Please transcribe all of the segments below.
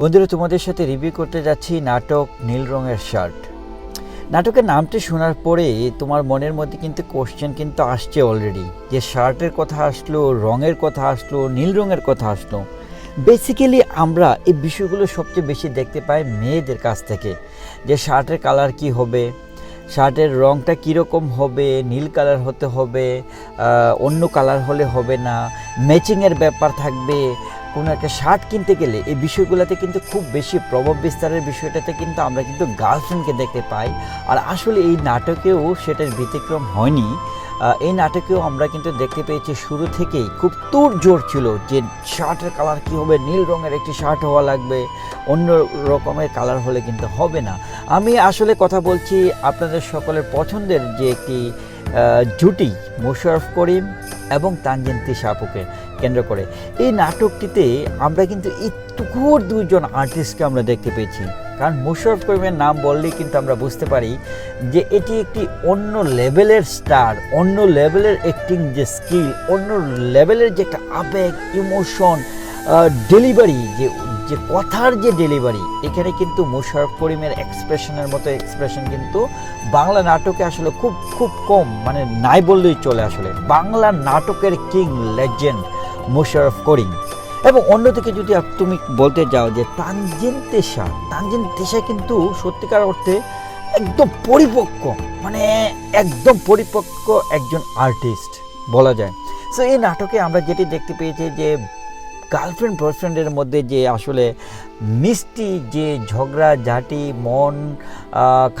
বন্ধুরা, তোমাদের সাথে রিভিউ করতে যাচ্ছি নাটক নীল রঙের শার্ট নাটকের নামটি শোনার পরে তোমার মনের মধ্যে কিন্তু কোশ্চেন কিন্তু আসছে অলরেডি যে শার্টের কথা আসলো, রঙের কথা আসলো, নীল রঙের কথা আসলো। বেসিক্যালি আমরা এই বিষয়গুলো সবচেয়ে বেশি দেখতে পাই মেয়েদের কাছ থেকে, যে শার্টের কালার কি হবে শার্টের রঙটা কীরকম হবে, নীল কালার হতে হবে অন্য কালার হলে হবে না ম্যাচিংয়ের ব্যাপার থাকবে কোনো একটা শার্ট কিনতে গেলে এই বিষয়গুলোতে কিন্তু খুব বেশি প্রভাব বিস্তারের বিষয়টাতে কিন্তু আমরা কিন্তু গার্লফ্রেন্ডকে দেখতে পাই। আর আসলে এই নাটকেও সেটার ব্যতিক্রম হয়নি। এই নাটকেও আমরা কিন্তু দেখতে পেয়েছি শুরু থেকেই খুব তোড় জোর ছিল যে শার্টের কালার কী হবে, নীল রঙের একটি শার্ট হওয়া লাগবে, অন্য রকমের কালার হলে কিন্তু হবে না। আমি আসলে কথা বলছি আপনাদের সকলের পছন্দের যে একটি জুটি মোশারফ করিম এবং তানজেন্তি সাপুকে কেন্দ্র করে। এই নাটকটিতে আমরা কিন্তু একটুকুর দুইজন আর্টিস্টকে আমরা দেখতে পেয়েছি। কারণ মোশারফ করিমের নাম বললেই কিন্তু আমরা বুঝতে পারি যে এটি একটি অন্য লেভেলের স্টার অন্য লেভেলের অ্যাক্টিং যে স্কিল অন্য লেভেলের যে একটা আবেগ ইমোশন ডেলিভারি যে যে কথার যে ডেলিভারি এখানে কিন্তু মোশারফ করিমের এক্সপ্রেশনের মতো এক্সপ্রেশন কিন্তু বাংলা নাটকে আসলে খুব খুব কম মানে নাই বললেই চলে আসলে। বাংলা নাটকের কিং লেজেন্ড মোশারফ করিম। এবং অন্যদিকে যদি তুমি বলতে যাও যে তানজিন তেশা তানজিন তেশা কিন্তু সত্যিকার অর্থে একদম পরিপক্ক মানে একদম পরিপক্ক একজন আর্টিস্ট বলা যায়। সো এই নাটকে আমরা যেটি দেখতে পেয়েছি যে গার্লফ্রেন্ড বয়ফ্রেন্ডের মধ্যে যে আসলে মিষ্টি, যে ঝগড়া, ঝাঁটি, মন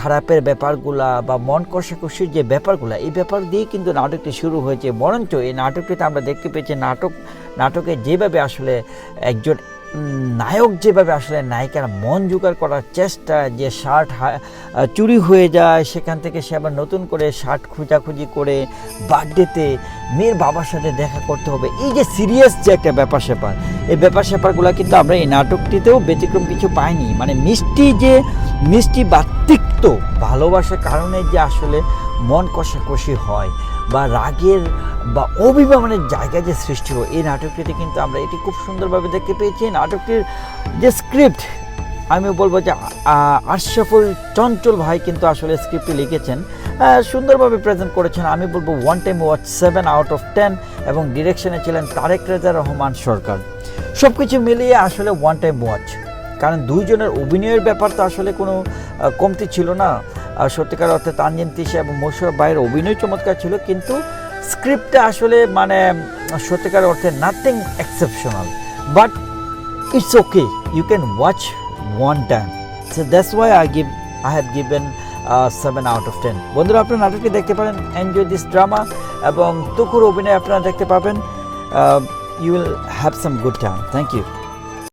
খারাপের ব্যাপারগুলা বা মন কষাকষির যে ব্যাপারগুলো, এই ব্যাপার দিয়ে কিন্তু নাটকটি শুরু হয়েছে। বরঞ্চ এই নাটকটিতে আমরা দেখতে পেয়েছি নাটক, নাটকে যেভাবে আসলে একজন নায়ক যেভাবে আসলে নায়িকার মন জোগাড় করার চেষ্টা, যে শার্ট চুরি হয়ে যায়, সেখান থেকে সে আবার নতুন করে শার্ট খোঁজাখুঁজি করে বার্থডেতে মেয়ের বাবার সাথে দেখা করতে হবে। এই যে সিরিয়াস যে একটা ব্যাপার স্যাপার, এই ব্যাপার স্যাপারগুলো কিন্তু আমরা এই নাটকটিতেও ব্যতিক্রম কিছু পাইনি। মানে মিষ্টি যে, মিষ্টি বা ভালোবাসার কারণে যে আসলে মন কষাকষি হয়। বা রাগের বা অভিমানের জায়গা যে সৃষ্টি হয়, এই নাটকটিতে কিন্তু আমরা এটি খুব সুন্দরভাবে দেখতে পেয়েছি। নাটকটির যে স্ক্রিপ্ট আমি বলব যে আশরাফুল চঞ্চল ভাই কিন্তু আসলে স্ক্রিপ্টটি লিখেছেন। সুন্দরভাবে প্রেজেন্ট করেছেন। আমি বলব one time watch seven out of ten এবং ডিরেকশনে ছিলেন তারেক রেজা রহমান সরকার। সব কিছু মিলিয়ে আসলে ওয়ান টাইম ওয়াচ কারণ দুইজনের অভিনয়ের ব্যাপার তো আসলে কোনো কমতি ছিল না। সত্যিকার অর্থে তানজিন তিশা এবং মোশারফ ভাইয়ের অভিনয় চমৎকার ছিল, কিন্তু স্ক্রিপ্টটা আসলে মানে সত্যিকার অর্থে nothing exceptional but it's okay you can watch one time so that's why I give I have given seven out of ten বন্ধুরা, আপনারা নাটকটি দেখতে পারেন এনজয় দিস ড্রামা এবং তুকুর অভিনয় আপনারা দেখতে পাবেন you will have some good time thank you